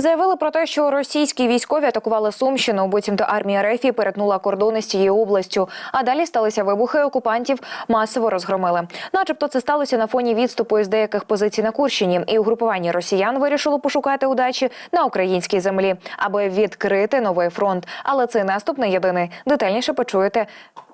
Заявили про те, що російські військові атакували Сумщину. Буцімто армія РФ перетнула кордони з цією областю. А далі сталися вибухи. Окупантів масово розгромили. Начебто це сталося на фоні відступу із деяких позицій на Курщині. І угрупування росіян вирішило пошукати удачі на українській землі, аби відкрити новий фронт. Але цей наступ не єдиний. Детальніше почуєте.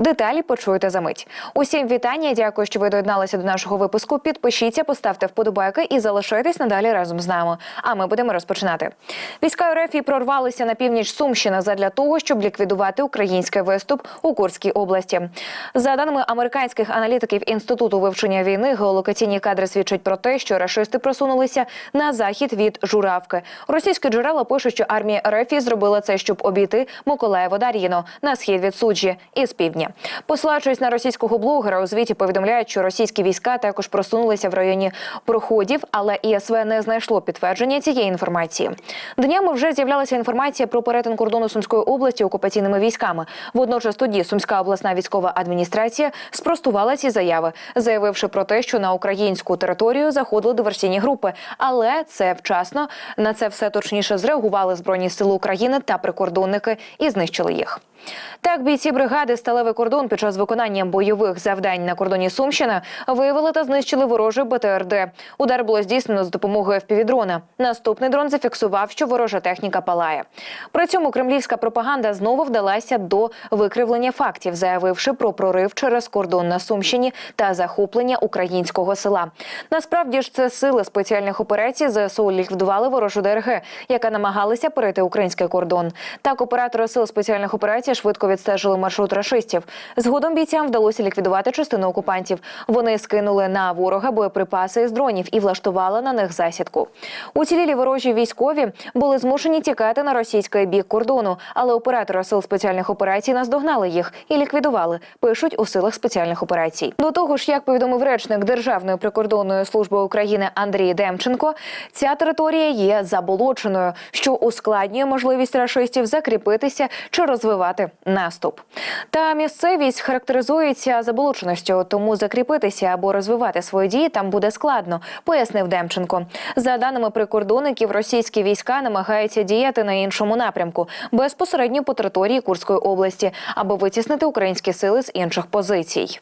Деталі почуєте за мить. Усім вітання. Дякую, що ви доєдналися до нашого випуску. Підпишіться, поставте вподобайки і залишайтесь надалі разом з нами. А ми будемо розпочинати. Війська РФ прорвалися на північ Сумщини задля того, щоб ліквідувати український виступ у Курській області. За даними американських аналітиків інституту вивчення війни, геолокаційні кадри свідчать про те, що рашисти просунулися на захід від Журавки. Російські джерела пишуть, що армія РФ зробила це, щоб обійти Миколаєво Дар'їно на схід від суджі із півдня. Посилаючись на російського блогера, у звіті повідомляють, що російські війська також просунулися в районі проходів, але ІСВ не знайшло підтвердження цієї інформації. Днями вже з'являлася інформація про перетин кордону Сумської області окупаційними військами. Водночас тоді Сумська обласна військова адміністрація спростувала ці заяви, заявивши про те, що на українську територію заходили диверсійні групи. Але це вчасно на це все точніше зреагували збройні сили України та прикордонники і знищили їх. Так, бійці бригади Сталевий кордон під час виконання бойових завдань на кордоні Сумщини виявили та знищили ворожий БТРД. Удар було здійснено з допомогою ФПВ-дрона. Наступний дрон зафіксував, що ворожа техніка палає. При цьому кремлівська пропаганда знову вдалася до викривлення фактів, заявивши про прорив через кордон на Сумщині та захоплення українського села. Насправді ж це сили спеціальних операцій ЗСУ ліквідували ворожу ДРГ, яка намагалася перейти український кордон. Так, оператори сил спеціальних операцій швидко відстежили маршрут рашистів. Згодом бійцям вдалося ліквідувати частину окупантів. Вони скинули на ворога боєприпаси з дронів і влаштували на них засідку. Уцілілі ворожі військові були змушені тікати на російський бік кордону, але оператори сил спеціальних операцій наздогнали їх і ліквідували. Пишуть у силах спеціальних операцій. До того ж, як повідомив речник Державної прикордонної служби України Андрій Демченко, ця територія є заболоченою, що ускладнює можливість рашистів закріпитися чи розвивати наступ. Та місцевість характеризується заболоченістю, тому закріпитися або розвивати свої дії там буде складно, пояснив Демченко. За даними прикордонників, російські війська намагаються діяти на іншому напрямку безпосередньо по території Курської області, аби витіснити українські сили з інших позицій.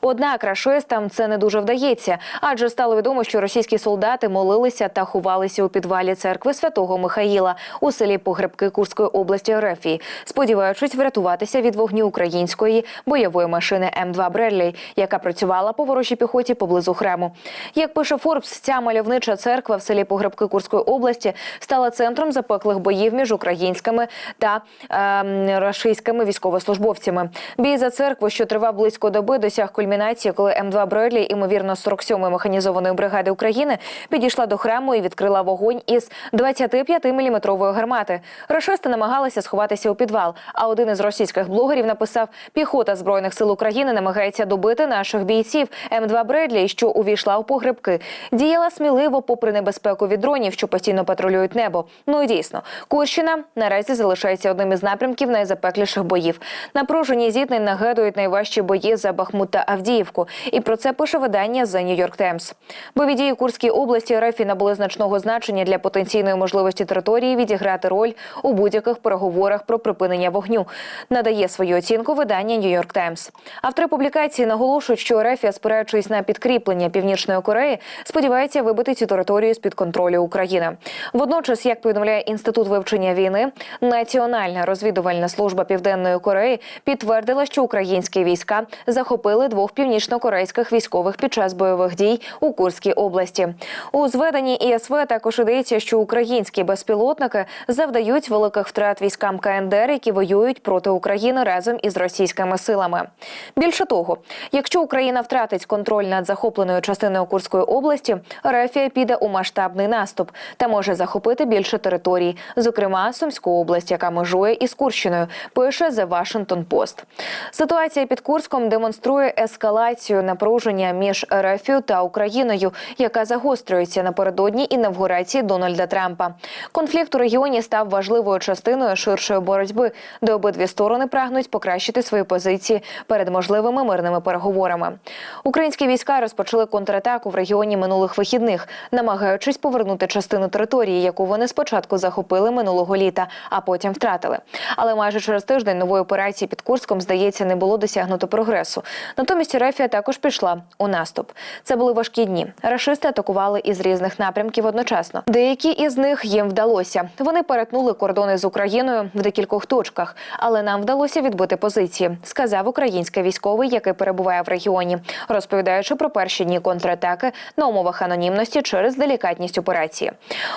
Однак рашистам це не дуже вдається, адже стало відомо, що російські солдати молилися та ховалися у підвалі церкви святого Михаїла у селі Погребки Курської області Рефії, сподіваючись врятуватися від вогню української бойової машини М2 Бредлі, яка працювала по ворожій піхоті поблизу храму. Як пише Форбс, ця мальовнича церква в селі Погребки Курської області стала центром запеклих боїв між українськими та е, рашистськими військовослужбовцями. Бій за церкву, що тривав близько доби, досяг кульмінації, коли М2 Бредлі, імовірно, 47-ї механізованої бригади України, підійшла до храму і відкрила вогонь із 25-мм гармати. Рашисти намагалися сховатися у підвал. А один із російських блогерів написав: піхота збройних сил України намагається добити наших бійців М2 Бредлі, що увійшла у погребки. Діяла сміливо, попри небезпеку від дронів, що постійно патрулюють небо. Ну і дійсно, Курщина наразі залишається одним із напрямків найзапекліших боїв. Напружені зіткнень нагадують найважчі бої за Бахмут та Авдіївку. І про це пише видання The New York Times. Бойові дії Курській області РФ набули значного значення для потенційної можливості території відіграти роль у будь-яких переговорах про припинення вогню. Надає свою оцінку видання New York Times. Автори публікації наголошують, що РФ, спираючись на підкріплення Північної Кореї, сподівається вибити цю територію з під контролю України. Водночас, як повідомляє інститут вивчення війни, Національна розвідувальна служба Південної Кореї підтвердила, що українські війська захопили двох північно-корейських військових під час бойових дій у Курській області. У зведенні ІСВ також йдеться, що українські безпілотники завдають великих втрат військам КНДР, які воюють проти України разом із російськими силами. Більше того, якщо Україна втратить контроль над захопленою частиною Курської області, Рефія піде у масштабний наступ та може захопити більше територій, зокрема Сумську область, яка межує із Курщиною. Пише The Washington Post. Ситуація під Курськом демонструє демонструє ескалацію напруження між РФ та Україною, яка загострюється напередодні інавгурації Дональда Трампа. Конфлікт у регіоні став важливою частиною ширшої боротьби, де обидві сторони прагнуть покращити свої позиції перед можливими мирними переговорами. Українські війська розпочали контратаку в регіоні минулих вихідних, намагаючись повернути частину території, яку вони спочатку захопили минулого літа, а потім втратили. Але майже через тиждень нової операції під Курском, здається, не було досягнуто прогресу. Натомість Рефія також пішла у наступ. Це були важкі дні. Рашисти атакували із різних напрямків одночасно. Деякі із них їм вдалося. Вони перетнули кордони з Україною в декількох точках, але нам вдалося відбити позиції, сказав український військовий, який перебуває в регіоні, розповідаючи про перші дні контратаки на умовах анонімності через делікатність операції.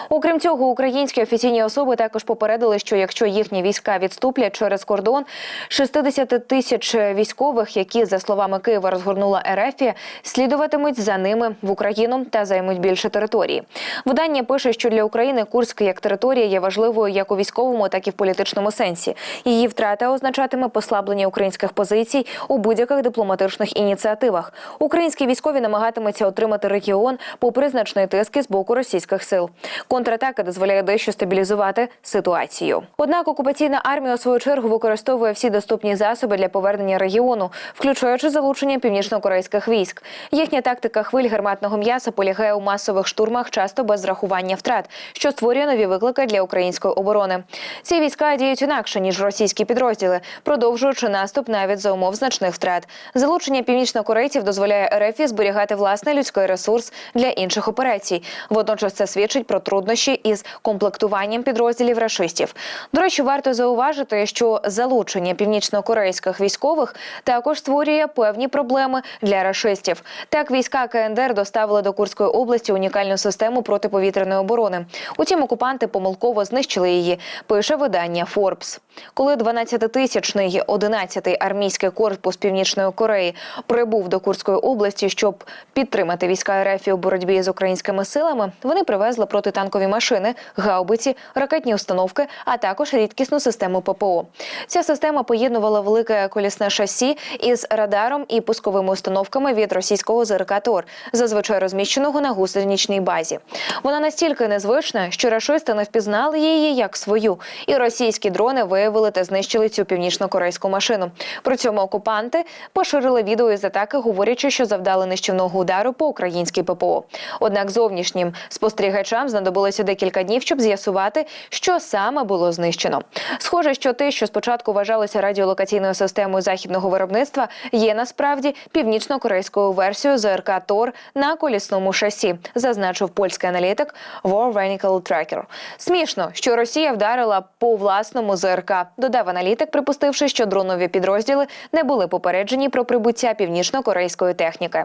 Окрім цього, українські офіційні особи також попередили, що якщо їхні війська відступлять через кордон, 60 тисяч військових, які за словами Києва розгорнула Ерефія, слідуватимуть за ними в Україну та займуть більше території. Видання пише, що для України Курськ як територія є важливою як у військовому, так і в політичному сенсі. Її втрата означатиме послаблення українських позицій у будь-яких дипломатичних ініціативах. Українські військові намагатимуться отримати регіон попри значної тиски з боку російських сил. Контратака дозволяє дещо стабілізувати ситуацію. Однак окупаційна армія у свою чергу використовує всі доступні засоби для повернення регіону, включаючи залучення північно-корейських військ. Їхня тактика хвиль гарматного м'яса полягає у масових штурмах, часто без зрахування втрат, що створює нові виклики для української оборони. Ці війська діють інакше ніж російські підрозділи, продовжуючи наступ навіть за умов значних втрат. Залучення північнокорейців дозволяє РФ зберігати власний людський ресурс для інших операцій. Водночас це свідчить про труднощі із комплектуванням підрозділів рашистів. До речі, варто зауважити, що залучення північно-корейських військових також створює певні проблеми для рашистів. Так, війська КНДР доставили до Курської області унікальну систему протиповітряної оборони. Утім, окупанти помилково знищили її. Пише видання Forbes. Коли 12-тисячний 11-й армійський корпус Північної Кореї прибув до Курської області, щоб підтримати війська РФ у боротьбі з українськими силами, вони привезли протитанкові машини, гаубиці, ракетні установки, а також рідкісну систему ППО. Ця система поєднувала велике колісне шасі із радаром і пусковими установками від російського ЗРК «Тор», зазвичай розміщеного на гусеничній базі. Вона настільки незвична, що рашисти не впізнали її як свою, і російські дрони виявили та знищили цю північно-корейську машину. При цьому окупанти поширили відео із атаки, говорячи, що завдали нищівного удару по українській ППО. Однак зовнішнім спостерігачам знадобилося декілька днів, щоб з'ясувати, що саме було знищено. Схоже, що те, що спочатку вважалося радіолокаційною системою західного виробництва, є насправді північно-корейською версією ЗРК Тор на колісному шасі, зазначив польський аналітик War Vehicle Tracker. Смішно, що Росія вдарила по власному ЗРК. Додав аналітик, припустивши, що дронові підрозділи не були попереджені про прибуття північно-корейської техніки.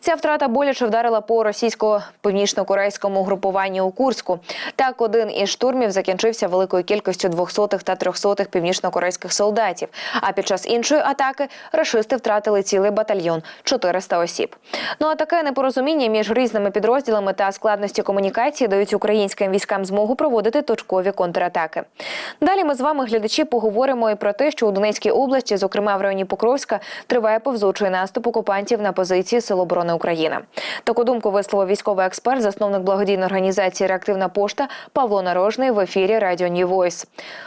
Ця втрата боляче вдарила по російсько-північно-корейському групуванню у Курську. Так, один із штурмів закінчився великою кількістю двохсотих та трьохсотих північно-корейських солдатів. А під час іншої атаки рашисти втратили цілий батальйон 400 осіб. Ну а таке непорозуміння між різними підрозділами та складності комунікації дають українським військам змогу проводити точкові контратаки. Далі ми з вами, глядачі, поговоримо і про те, що у Донецькій області, зокрема в районі Покровська, триває повзучий наступ окупантів на позиції Сил оборони України. Таку думку висловив військовий експерт, засновник благодійної організації Реактивна пошта Павло Нарожний в ефірі Радіо New Voice.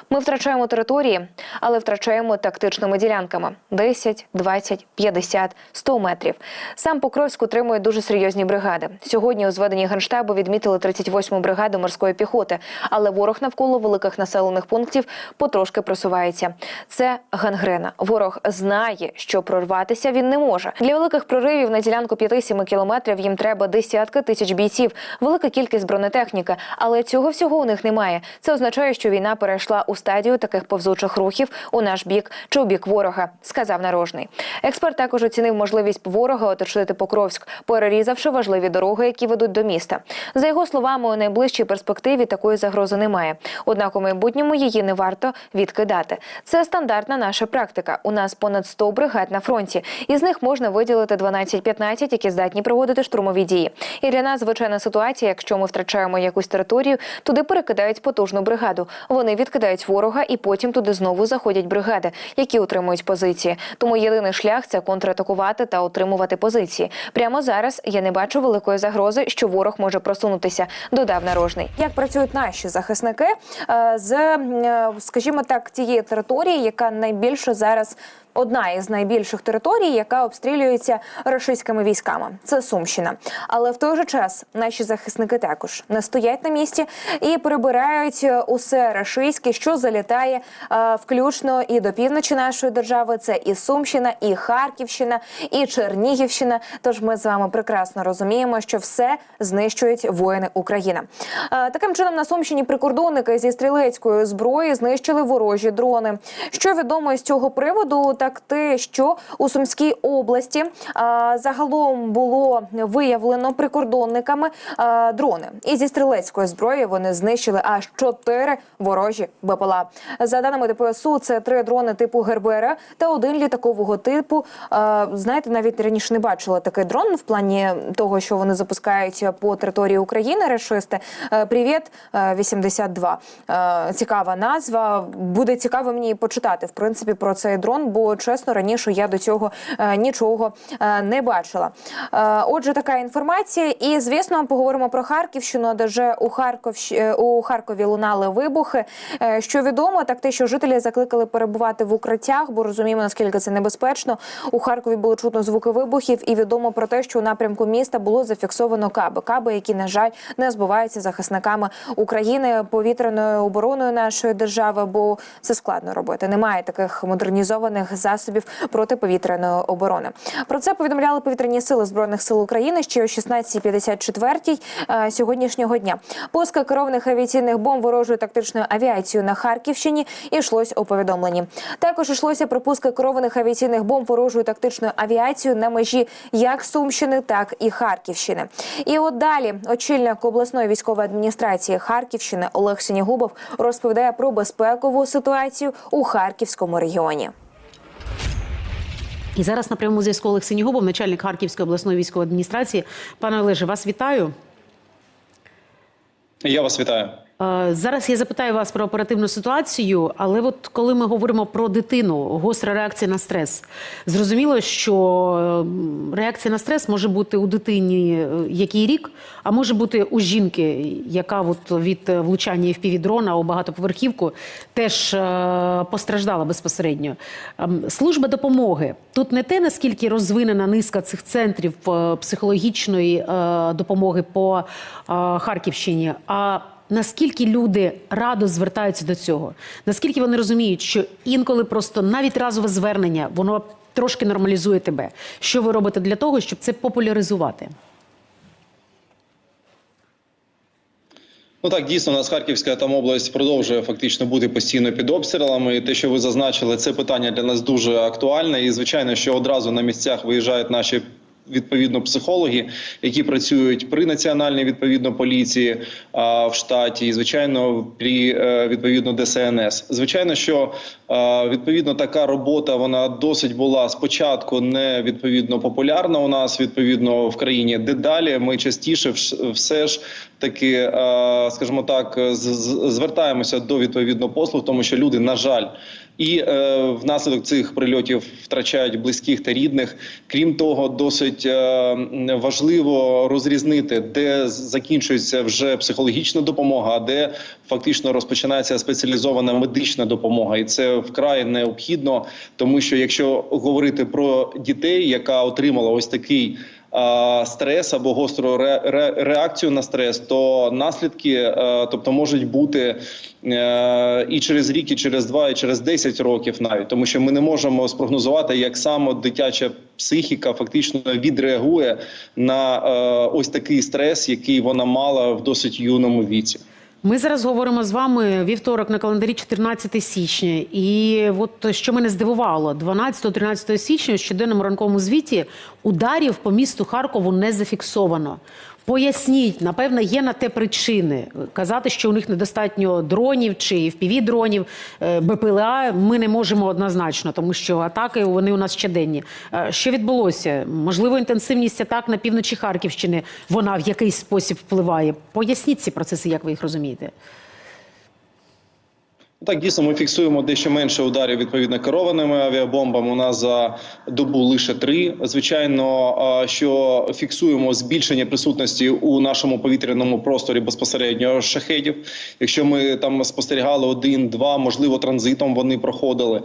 Ми втрачаємо території, але втрачаємо тактичними ділянками: 10, 20, 50, 100 метрів. Сам Покровськ утримує дуже серйозні бригади. Сьогодні у зведенні генштабу відмітили 38-му бригаду морської піхоти, але ворог навколо великих населених пунктів потрошки просувається. Це гангрена. Ворог знає, що прорватися він не може. Для великих проривів на ділянку 5-7 кілометрів їм треба десятки тисяч бійців, велика кількість бронетехніки, але цього всього у них немає. Це означає, що війна перейшла у стадію таких повзучих рухів у наш бік чи у бік ворога, сказав нарожний. Експерт також оцінив можливість ворога оточити Покровськ, перерізавши важливі дороги, які ведуть до міста. За його словами, у найближчій перспективі такої загрози немає. Однак у майбутньому її не варто відкидати. Це стандартна наша практика. У нас понад 100 бригад на фронті, із них можна виділити 12-15, які здатні проводити штурмові дії. І для нас звичайна ситуація, якщо ми втрачаємо якусь територію, туди перекидають потужну бригаду. Вони відкидають ворога, і потім туди знову заходять бригади, які утримують позиції. Тому єдиний шлях це це контратакувати та отримувати позиції. Прямо зараз я не бачу великої загрози, що ворог може просунутися. Додав нарожний. Як працюють наші захисники е, з, е, скажімо так, тієї території, яка найбільше зараз. Одна із найбільших територій, яка обстрілюється рашистськими військами, це Сумщина. Але в той же час наші захисники також не стоять на місці і прибирають е, усе рашистське, що залітає е, включно і до півночі нашої держави. Це і Сумщина, і Харківщина, і Чернігівщина. Тож ми з вами прекрасно розуміємо, що все знищують воїни України. Е, Таким чином на Сумщині прикордонники зі стрілецької зброї знищили ворожі дрони. Що відомо з цього приводу, так те, що у Сумській області а, загалом було виявлено прикордонниками а, дрони. І зі стрілецької зброї вони знищили аж чотири ворожі БПЛА. За даними ДПСУ, це три дрони типу Гербера та один літакового типу. А, знаєте, навіть раніше не бачила такий дрон в плані того, що вони запускають по території України. Рашисти. Е, Привіт, е, 82. Е, Цікава назва. Буде цікаво мені почитати в принципі про цей дрон, бо чесно раніше я до цього е, нічого е, не бачила. Е, Отже, така інформація. І звісно, поговоримо про Харківщину, де вже у Харків у Харкові лунали вибухи. Що відомо, так те, що жителі закликали перебувати в укриттях, бо розуміємо наскільки це небезпечно. У Харкові було чутно звуки вибухів, і відомо про те, що у напрямку міста було зафіксовано каби. Каби, які на жаль не збуваються захисниками України повітряною обороною нашої держави, бо це складно робити. Немає таких модернізованих засобів протиповітряної оборони. Про це повідомляли повітряні сили збройних сил України ще о 16.54 е, сьогоднішнього дня. Пуска керованих авіаційних бомб ворожою тактичною авіацією на Харківщині йшлось у повідомленні. Також йшлося про пуски керованих авіаційних бомб ворожою тактичною авіацією на межі як Сумщини, так і Харківщини. І от далі очільник обласної військової адміністрації Харківщини Олег Сінігубов розповідає про безпекову ситуацію у Харківському регіоні. І зараз на прямому зв'язку Олег Синігубов, начальник Харківської обласної військової адміністрації. Пане Олеже, вас вітаю. Я вас вітаю. Е, Зараз я запитаю вас про оперативну ситуацію, але от коли ми говоримо про дитину, гостра реакція на стрес, зрозуміло, що реакція на стрес може бути у дитині е, який рік, а може бути у жінки, яка от від влучання в дрона у багатоповерхівку теж е, постраждала безпосередньо. Ем, Служба допомоги тут не те, наскільки розвинена низка цих центрів психологічної допомоги по Харківщині, а Наскільки люди радо звертаються до цього? Наскільки вони розуміють, що інколи просто навіть разове звернення воно трошки нормалізує тебе? Що ви робите для того, щоб це популяризувати? Ну так дійсно у нас Харківська там область продовжує фактично бути постійно під обстрілами. І те, що ви зазначили, це питання для нас дуже актуальне. І звичайно, що одразу на місцях виїжджають наші. Відповідно, психологи, які працюють при національній відповідно поліції а, в штаті, і звичайно, при е, відповідно ДСНС. Звичайно, що е, відповідно така робота вона досить була спочатку не відповідно популярна у нас відповідно в країні. Дедалі ми частіше все ж таки, е, скажімо так, звертаємося до відповідно послуг, тому що люди, на жаль. І е, внаслідок цих прильотів втрачають близьких та рідних. Крім того, досить е, важливо розрізнити, де закінчується вже психологічна допомога, а де фактично розпочинається спеціалізована медична допомога, і це вкрай необхідно, тому що якщо говорити про дітей, яка отримала ось такий стрес або гостру ре- ре- реакцію на стрес, то наслідки, е, тобто, можуть бути е, і через рік, і через два, і через 10 років навіть, тому що ми не можемо спрогнозувати, як саме дитяча психіка фактично відреагує на е, ось такий стрес, який вона мала в досить юному віці. Ми зараз говоримо з вами вівторок на календарі 14 січня. І от що мене здивувало, 12-13 січня в щоденному ранковому звіті ударів по місту Харкову не зафіксовано. Поясніть, напевно, є на те причини. Казати, що у них недостатньо дронів чи fpv дронів е, БПЛА ми не можемо однозначно, тому що атаки вони у нас щоденні. Е, Що відбулося? Можливо, інтенсивність атак на півночі Харківщини вона в якийсь спосіб впливає. Поясніть ці процеси, як ви їх розумієте. Так, дійсно, ми фіксуємо дещо менше ударів відповідно керованими авіабомбами. У нас за добу лише три. Звичайно, що фіксуємо збільшення присутності у нашому повітряному просторі безпосередньо шахедів. Якщо ми там спостерігали один-два, можливо, транзитом вони проходили.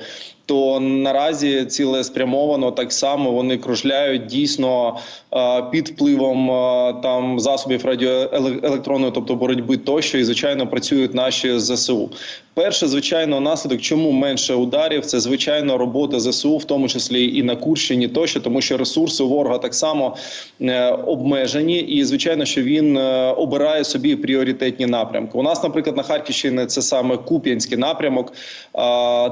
То наразі цілеспрямовано так само вони кружляють дійсно під впливом там засобів радіоелектронної, тобто боротьби тощо, і звичайно працюють наші ЗСУ. Перше, звичайно, наслідок, чому менше ударів, це звичайно робота ЗСУ, в тому числі і на Курщині, тощо, тому що ресурси ворога так само е, обмежені, і звичайно, що він е, обирає собі пріоритетні напрямки. У нас, наприклад, на Харківщині це саме Куп'янський напрямок,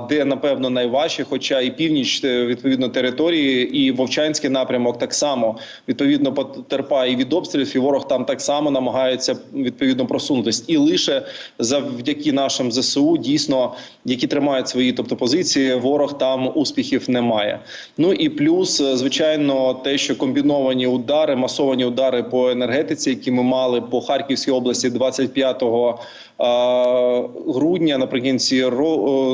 де напевно найважче, хоча і північ е, відповідно території, і Вовчанський напрямок так само відповідно потерпає від обстрілів, і ворог там так само намагається відповідно просунутись. І лише завдяки нашим ЗСУ, дійсно, які тримають свої тобто позиції, ворог там успіхів немає. Ну і плюс, е, звичайно, те, що комбіновані удари, масовані удари по енергетиці, які ми мали по Харківській області 25 а, грудня наприкінці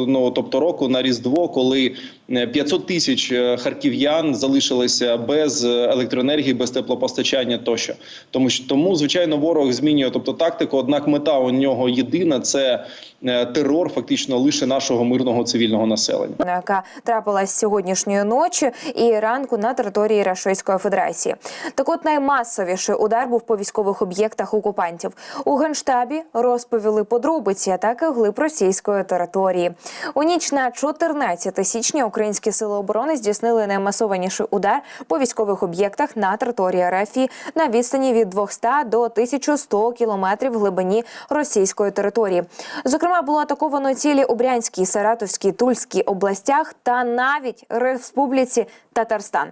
ну, тобто року на Різдво, коли е, 500 тисяч е, харків'ян залишилися без електроенергії, без теплопостачання тощо. Тому тому, звичайно, ворог змінює тобто тактику. Однак мета у нього єдина це е, терор, фактично лише нашого мирного цивільного населення. яка трапилась сьогоднішньої ночі і ранку на території Рашистської Федерації. Так от наймасовіший удар був по військових об'єктах окупантів. У генштабі розповіли подробиці атаки глиб російської території. У ніч на 14 січня українські сили оборони здійснили наймасованіший удар по військових об'єктах на території РФ на відстані від 200 до 1100 кілометрів глибині російської території. Зокрема, було атаковано цілі у Брянській, Саратовській, Тульській областях та навіть Республіці Татарстан.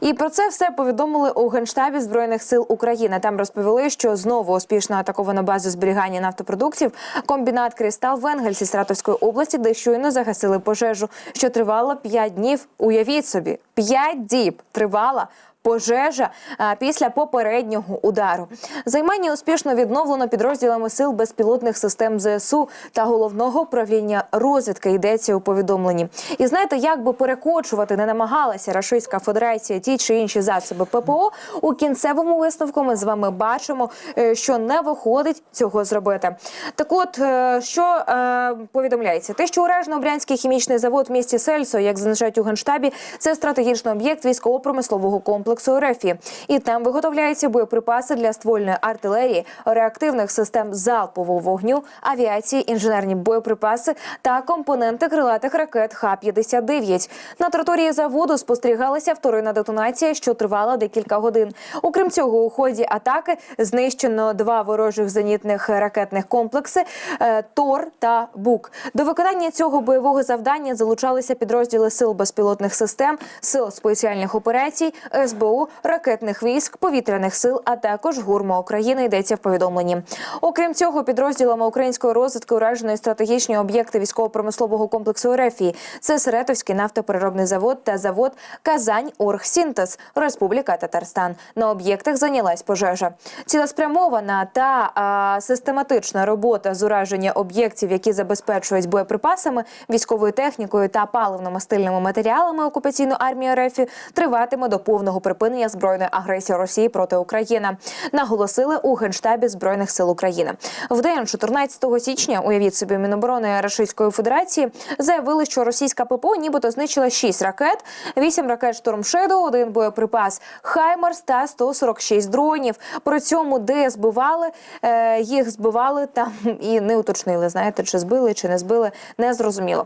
І про це все повідомили у генштабі збройних сил України. Там розповіли, що знову успішно атаковано базу зберігання нафтопродуктів, комбінат Кристал в Енгельсі Саратовської області, де щойно загасили пожежу, що тривала 5 днів. Уявіть собі, 5 діб тривала пожежа після попереднього удару. Займання успішно відновлено підрозділами сил безпілотних систем ЗСУ та головного управління розвідки. Йдеться у повідомленні. І знаєте, як би перекочувати не намагалася Рашистська Федерація ті чи інші засоби ППО у кінцевому висновку. Ми з вами бачимо, е, що не виходить цього зробити. Так, от е, що е, повідомляється, те, що уражено Брянський хімічний завод в місті Сельсо, як зазначають у генштабі, це стратегічний об'єкт військово-промислового комплексу РФ. І там виготовляються боєприпаси для ствольної артилерії, реактивних систем залпового вогню, авіації, інженерні боєприпаси та компоненти крилатих ракет Х-59. На території заводу спостерігалася вторинна детонація, що тривала декілька годин. Окрім цього, у ході атаки знищено два ворожих зенітних ракетних комплекси е, Тор та Бук. До виконання цього бойового завдання залучалися підрозділи сил безпілотних систем, сил спеціальних операцій, СБУ, ракетних військ, повітряних сил, а також гурма України. Йдеться в повідомленні. Окрім цього, підрозділами української розвідки уражені стратегічні об'єкти військово-промислового комплексу РФ. Це Серетовський нафтопереробний завод та завод Казань Оргсінтез, Республіка Татарстан. На об'єктах зайнялась пожежа. Цілеспрямована та а, систематична робота з ураження об'єктів, які забезпечують боєприпасами, військовою технікою та паливно-мастильними матеріалами окупаційної армії РФ триватиме до повного припинення збройної агресії Росії проти України. Наголосили у генштабі збройних сил України. В день 14 січня, уявіть собі, Міноборони Російської Федерації заявили, що російська ППО нібито знищила 6 ракет, 8 ракет Shadow, один боєприпас Хаймарс та 146 дронів. При цьому де збивали, е, їх збивали там і не уточнили. Знаєте, чи збили, чи не збили, не зрозуміло.